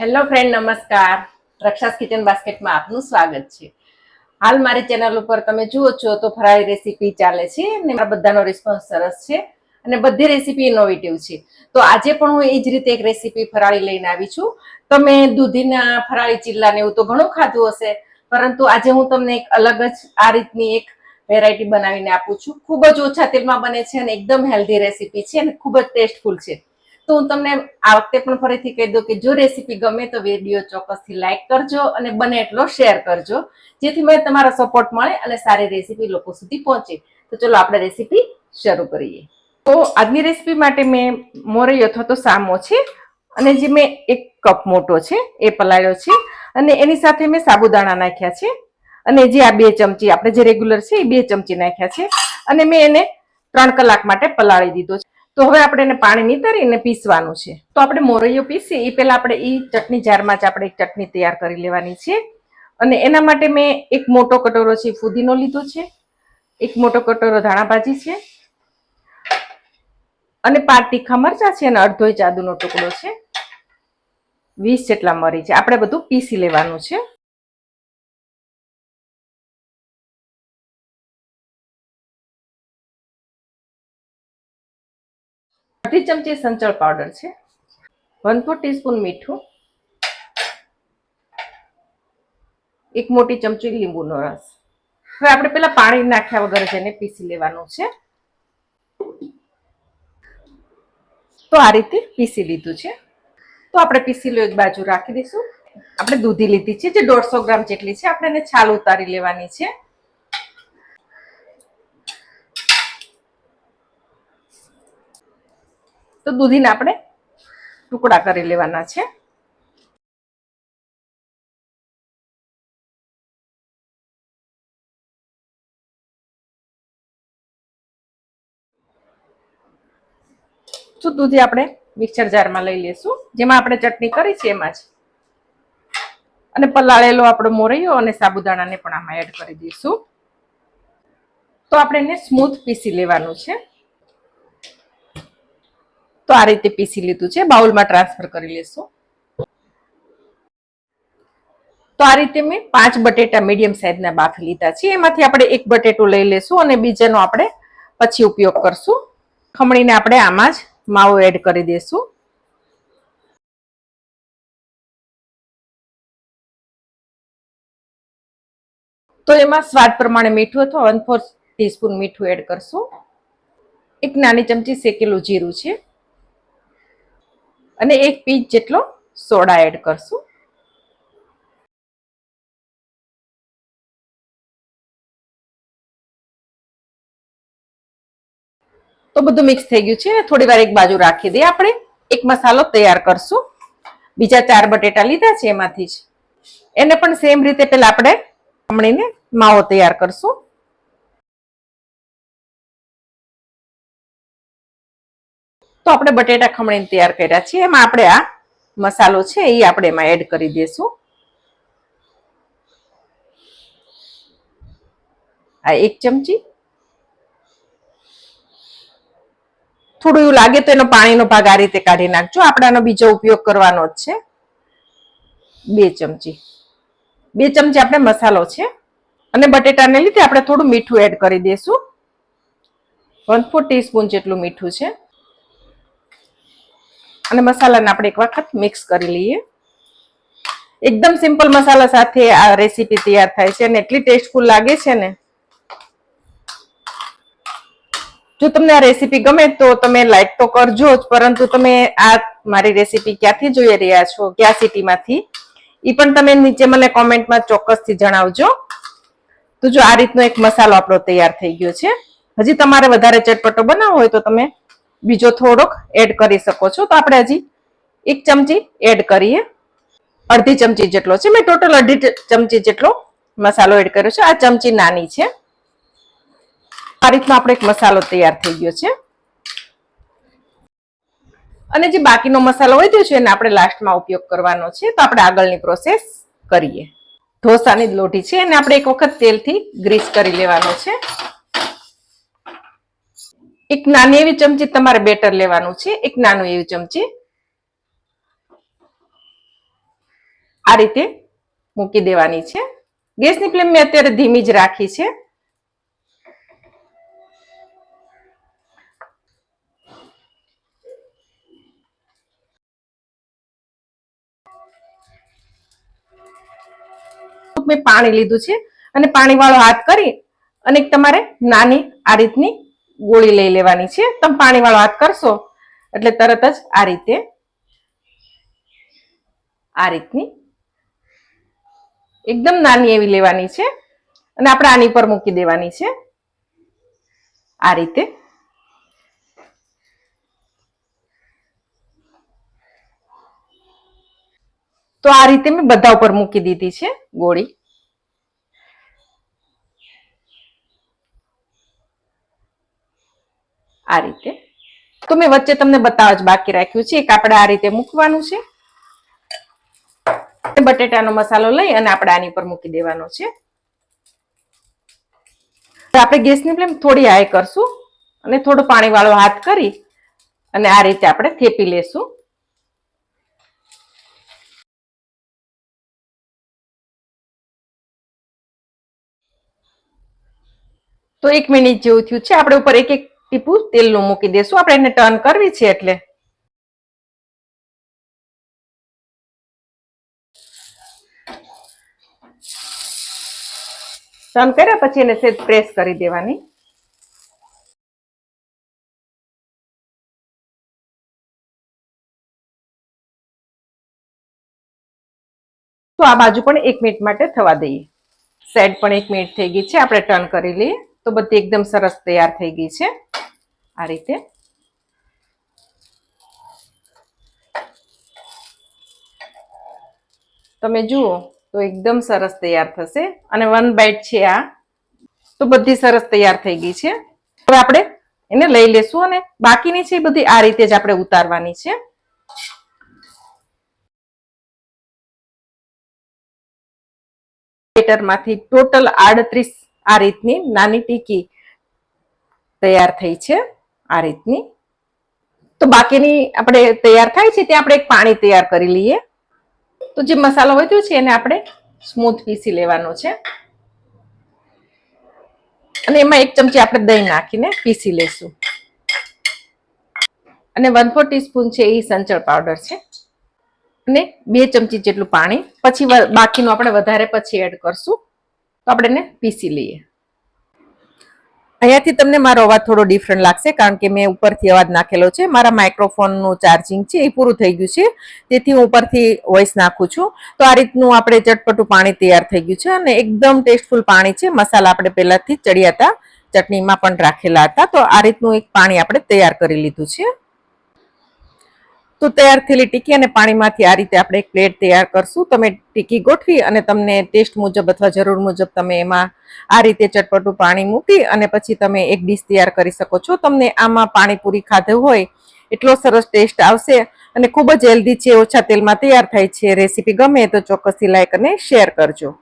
Hello friend નમસ્કાર. રક્ષાસ kitchen બાસ્કેટમાં આપનું સ્વાગત છે. હાલ મારી ચેનલ ઉપર તમે જુઓ છો તો ફરાળી રેસીપી ચાલે છે અને મારા બધાનો રિસ્પોન્સ સરસ છે અને બધી રેસીપી ઇનોવેટિવ છે. તો આજે પણ હું એ જ રીતે એક રેસીપી ફરાળી લઈને આવી છું. તમે દૂધીના ફરાળી ચીલા ને એવું તો ઘણું ખાધું હશે, પરંતુ આજે હું તમને એક અલગ જ આ રીતની એક વેરાયટી બનાવીને આપું છું. ખૂબ જ ઓછા તેલમાં બને છે અને એકદમ હેલ્ધી રેસીપી છે અને ખૂબ જ ટેસ્ટફુલ છે. તો હું તમને આ વખતે પણ ફરીથી કહી દઉં કે જો રેસીપી ગમે તો વીડિયો ચોક્કસથી લાઈક કરજો અને બને એટલો શેર કરજો, જેથી મને તમારો સપોર્ટ મળે અને સારી રેસીપી લોકો સુધી પહોંચે. તો ચલો આપણે રેસીપી શરૂ કરીએ. તો આજની રેસીપી માટે મેં મોરઈ અથવા તો સામો છે અને જે મેં એક કપ મોટો છે એ પલાળ્યો છે અને એની સાથે મેં સાબુદાણા નાખ્યા છે અને જે આ બે ચમચી આપણે જે રેગ્યુલર છે એ બે ચમચી નાખ્યા છે અને મેં એને ત્રણ કલાક માટે પલાળી દીધો છે. તો હવે આપણે એને પાણી નીતરીને પીસવાનું છે. તો આપણે મોરૈયો પીસી એ પહેલાં આપણે એ ચટણી જારમાં જ આપણે એક ચટણી તૈયાર કરી લેવાની છે. અને એના માટે મેં એક મોટો કટોરો છે, ફુદીનો લીધો છે. એક મોટો કટોરો ધાણાભાજી છે. અને પાંચ તીખા મરચા છે અને અડધો ચાદુનો ટુકડો છે. વીસ જેટલા મરી છે. આપણે બધું પીસી લેવાનું છે. અડધી ચમચી સંચળ પાવડર છે. વન ફોર ટીસ્પૂન મીઠું. એક મોટી ચમચી લીંબુનો રસ. હવે આપણે પેલા પાણી નાખ્યા વગર જેને પીસી લેવાનું છે. તો આ રીતે પીસી લીધું છે. તો આપણે પીસી લો એક બાજુ રાખી દઈશું. આપણે દૂધી લીધી છે જે દોઢસો ગ્રામ જેટલી છે. આપણે એને છાલ ઉતારી લેવાની છે. તો દૂધીને આપણે ટુકડા કરી લેવાના છે. તો દૂધી આપણે મિક્સર જારમાં લઈ લેશું. જેમાં આપણે ચટણી કરી છે એમાં જ. અને પલાળેલો આપણો મોરૈયો અને સાબુદાણાને પણ આમાં એડ કરી દઈશું. તો આપણે એને સ્મૂથ પીસી લેવાનું છે. તો આ રીતે પીસી લીધું છે. બાઉલમાં ટ્રાન્સફર કરી લેશું. તો આ રીતે મેં પાંચ બટેટા મીડિયમ સાઈઝના બાફી લીધા છે. એમાંથી આપણે એક બટેટું લઈ લેશું અને બીજાનો આપણે પછી ઉપયોગ કરશું. ખમણીને આપણે આમાં જ માવો એડ કરી દેશું. તો એમાં સ્વાદ પ્રમાણે મીઠું અથવા વન ફોર્થ ટીસ્પૂન મીઠું એડ કરશું. એક નાની ચમચી શેકેલું જીરું છે. અને એક પીચ જેટલો સોડા એડ કરશું. તો બધું મિક્સ થઈ ગયું છે. થોડી વાર એક બાજુ રાખી દઈએ આપણે. એક મસાલો તૈયાર કરશું. બીજા ચાર બટેટા લીધા છે એમાંથી જ. એને પણ સેમ રીતે પેલા આપણે ખમણીને માવો તૈયાર કરશું. તો આપણે બટેટા ખમણીને તૈયાર કર્યા છે. એમાં આપણે આ મસાલો છે એ આપણે એમાં એડ કરી દઈશું. આ એક ચમચી. થોડું એવું લાગે તો એનો પાણીનો ભાગ આ રીતે કાઢી નાખજો. આપણે આનો બીજો ઉપયોગ કરવાનો જ છે. બે ચમચી. બે ચમચી આપણે મસાલો છે. અને બટેટાને લીધે આપણે થોડું મીઠું એડ કરી દઈશું. વન ફોર ટીસ્પૂન જેટલું મીઠું છે. અને મસાલાને આપણે એક વખત મિક્સ કરી લઈએ. એકદમ સિમ્પલ મસાલા સાથે આ રેસીપી તૈયાર થાય છે અને એટલી ટેસ્ટફુલ લાગે છે ને. જો તમને આ રેસીપી ગમે તો તમે લાઈક તો કરજો જ, પરંતુ તમે આ મારી રેસીપી ક્યાંથી જોઈ રહ્યા છો? ક્યાં સિટીમાંથી એ પણ તમે નીચે મને કોમેન્ટમાં ચોક્કસથી જણાવજો. તો જો આ રીતનો એક મસાલો આપણો તૈયાર થઈ ગયો છે. હજી તમારે વધારે ચટપટો બનાવવો હોય તો તમે બીજો થોડોક એડ કરી શકો છો. તો આપણે હજી એક ચમચી એડ કરીએ. અડધી ચમચી જેટલો છે. મેં ટોટલ અડધી ચમચી જેટલો મસાલો એડ કર્યો છે. આ ચમચી નાની છે. આ રીતનો આપણે એક મસાલો તૈયાર થઈ ગયો છે. અને જે બાકીનો મસાલો વધ્યો છે એને આપણે લાસ્ટમાં ઉપયોગ કરવાનો છે. તો આપણે આગળની પ્રોસેસ કરીએ. ઢોસાની લોટી છે. એને આપણે એક વખત તેલથી ગ્રીસ કરી લેવાનો છે. એક નાની એવી ચમચી તમારે બેટર લેવાનું છે. એક નાનું એવી ચમચી આ રીતે મૂકી દેવાની છે. ગેસની ફ્લેમ મેં અત્યારે ધીમી જ રાખી છે. મેં પાણી લીધું છે. અને પાણી વાળો હાથ કરી અને તમારે નાની આ રીતની ગોળી લઈ લેવાની છે. તમે પાણી વાળો હાથ કરશો. એટલે તરત જ આ રીતે, આ રીતની એકદમ નાની એવી લેવાની છે. અને આપણે આની પર મૂકી દેવાની છે. આ રીતે. તો આ રીતે મેં બધા ઉપર મૂકી દીધી છે ગોળી. આ રીતે. તો મેં વચ્ચે તમને બતાવવા જ બાકી રાખ્યું છે. એક આપણે આ રીતે મૂકવાનું છે. બટેટાનો મસાલો લઈ અને આપણે આની પર મૂકી દેવાનો છે. આપણે ગેસની ફ્લેમ થોડી હાઈ કરશું અને થોડો પાણી વાળો હાથ કરી અને આ રીતે આપણે થેપી લેશું. તો એક મિનિટ જેવું થયું છે. આપણે ઉપર એક એક ટીપું તેલનું મૂકી દેશું આપણે એને ટર્ન કરવી છે એટલે? ટર્ન કર્યા પછી એને સેજ પ્રેસ કરી દેવાની. તો આ બાજુ પણ એક મિનિટ માટે થવા દઈએ. સાઈડ પણ એક મિનિટ થઈ ગઈ છે. આપણે ટર્ન કરી લઈએ. તો બધી એકદમ સરસ તૈયાર થઈ ગઈ છે. આ રીતે. તમે જુઓ તો એકદમ સરસ તૈયાર થશે અને વન બાઈટ છે આ. તો બધી સરસ તૈયાર થઈ ગઈ છે. હવે આપણે એને લઈ લેશું અને બાકીની છે બધી આ રીતે જ આપણે ઉતારવાની છે. માંથી ટોટલ આડત્રીસ આ રીતની નાની ટીકી તૈયાર થઈ છે. આ રીતની. તો બાકીની આપણે તૈયાર થાય છે ત્યાં આપણે એક પાણી તૈયાર કરી લઈએ. તો જે મસાલો વધ્યો છે એને આપણે સ્મૂથ પીસી લેવાનો છે. અને એમાં એક ચમચી આપણે દહીં નાખીને પીસી લેશું. અને વન ફોર ટીસ્પૂન છે એ સંચળ પાવડર છે. અને બે ચમચી જેટલું પાણી. પછી બાકીનું આપણે વધારે પછી એડ કરશું. તો આપણે એને પીસી લઈએ. અહીંયાથી તમને મારો અવાજ થોડો ડિફરન્ટ લાગશે, કારણ કે મેં ઉપરથી અવાજ નાખેલો છે. મારા માઇક્રોફોનનું ચાર્જિંગ છે, એ પૂરું થઈ ગયું છે. તેથી હું ઉપરથી વોઇસ નાખું છું. તો આ રીતનું આપણે ચટપટું પાણી તૈયાર થઈ ગયું છે અને એકદમ ટેસ્ટફુલ પાણી છે. મસાલા આપણે પહેલાથી ચડ્યા હતા, ચટણીમાં પણ રાખેલા હતા. તો આ રીતનું એક પાણી આપણે તૈયાર કરી લીધું છે. તો તૈયાર થયેલી ટીકી અને પાણીમાંથી આ રીતે આપણે એક પ્લેટ તૈયાર કરશું. તમે ટીકી ગોઠવી અને તમને ટેસ્ટ મુજબ અથવા જરૂર મુજબ તમે એમાં આ રીતે ચટપટું પાણી મૂકી અને પછી તમે એક ડીશ તૈયાર કરી શકો છો. તમને આમાં પાણીપુરી ખાધું હોય એટલો સરસ ટેસ્ટ આવશે અને ખૂબ જ હેલ્ધી છે, ઓછા તેલમાં તૈયાર થાય છે રેસીપી. ગમે તો ચોક્કસથી લાઈક અને શેર કરજો.